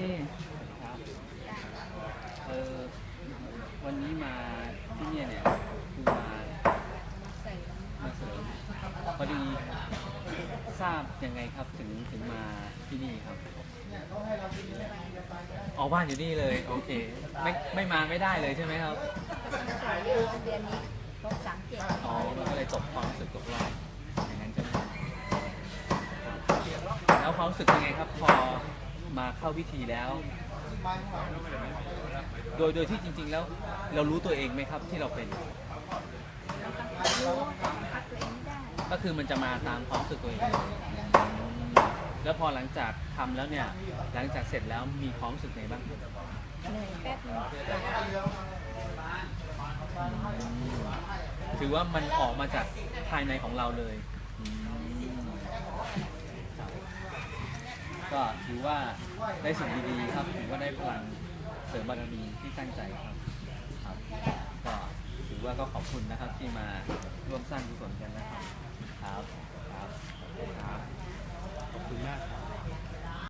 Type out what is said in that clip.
เออวันนี้มาที่เนี่ยเนี่ยคือมามาเสริมพอดีทราบยังไงครับถึงถึงมาที่นี่ครับออกบ้านอยู่นี่เลยโอเค ไม่ไม่มาไม่ได้เลยใช่ไหมครับเดือนนี้ครบสามเจ็ดอ๋อมันก็เลยตกความรู้สึกตกรอบอย่างนั้นใช่ไหมครับแล้วความรู้สึกยังไงครับพอ มาเข้าพิธีแล้ว โดยโดยที่จริง ๆ แล้วเรารู้ตัวเองไหมครับที่เราเป็นเราต้องรู้ต้องพักตัวเองไม่ได้ก็คือมันจะมาตามความรู้สึกตัวเองแล้วพอหลังจากทำแล้วเนี่ยหลังจากเสร็จแล้วมีความรู้สึกไงบ้างเหนื่อยแป๊บนึงถือว่ามันออกมาจากภายในของเราเลยอืมครับ ก็ถือว่าได้สิ่งดีๆครับถือว่าได้พลังเสริมบารมีที่ตั้งใจครับครับ ก็ถือว่าก็ขอบคุณนะครับที่มาร่วมสร้างกุศลกันนะครับครับ